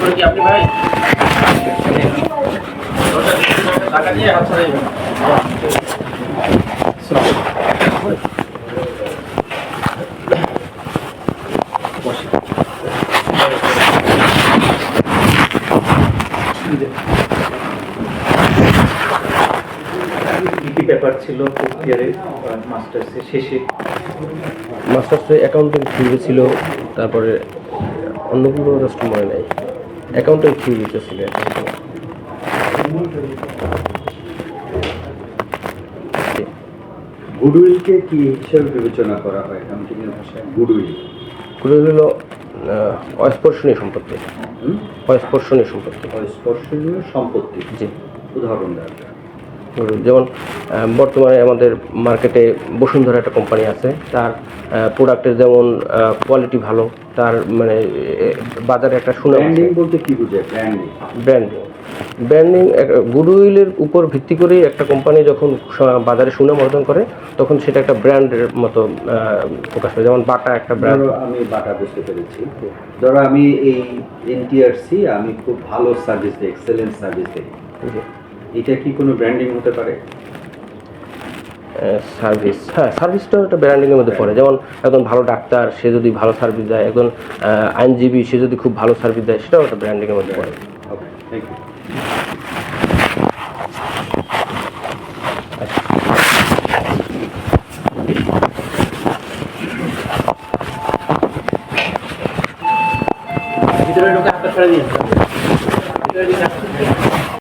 করে কি আপনি ভাই? টাকা দিয়ে হাত ছাড়াই পেপার ছিল ফোর্থ মাস্টার্সের শেষে মাস্টার্সে অ্যাকাউন্টিং ছিল তারপরে অন্য কোনো রাষ্ট্র মনে নেই। অ্যাকাউন্টিং থিওরিতে দিতেছিল গুডউইলকে কি হিসেবে বিবেচনা করা হয় অ্যাকাউন্টিংয়ের ভাষায় গুডউইল। গুডউইল হলো অস্পর্শনীয় সম্পত্তি। অস্পর্শনীয় সম্পত্তি। অস্পর্শনীয় সম্পত্তি। জি। উদাহরণ দেওয়া। যেমন বর্তমানে আমাদের মার্কেটে বসুন্ধরা একটা কোম্পানি আছে। তার প্রোডাক্টের যেমন কোয়ালিটি ভালো তার মানে বাজারে একটা সুনাম ব্র্যান্ডিং বলতে কি বুঝে ব্র্যান্ডিং ব্র্যান্ডিং ব্র্যান্ডিং গুডউইলের উপর ভিত্তি করেই একটা কোম্পানি যখন বাজারে সুনাম অর্জন করে তখন সেটা একটা ব্র্যান্ডের মতো প্রকাশ পায়। যেমন বাটা একটা ব্র্যান্ড আমি বাটা বুঝতে পেরেছি। ধরো আমি এই এনটিআরসি আমি খুব ভালো সার্ভিস দিই এক্সেলেন্ট সার্ভিস দিই। এটা কি কোনো ব্র্যান্ডিং হতে পারে? সার্ভিস হ্যাঁ সার্ভিসটাও একটা ব্র্যান্ডিংয়ের মধ্যে পড়ে। যেমন একজন ভালো ডাক্তার সে যদি ভালো সার্ভিস দেয়। একজন আইনজীবী সে যদি খুব ভালো সার্ভিস দেয় সেটাও একটা ব্র্যান্ডিংয়ের মধ্যে পড়ে। ওকে থ্যাংক ইউ ভিতরে ঢুকে হাতটা ছেড়ে দিয়েছে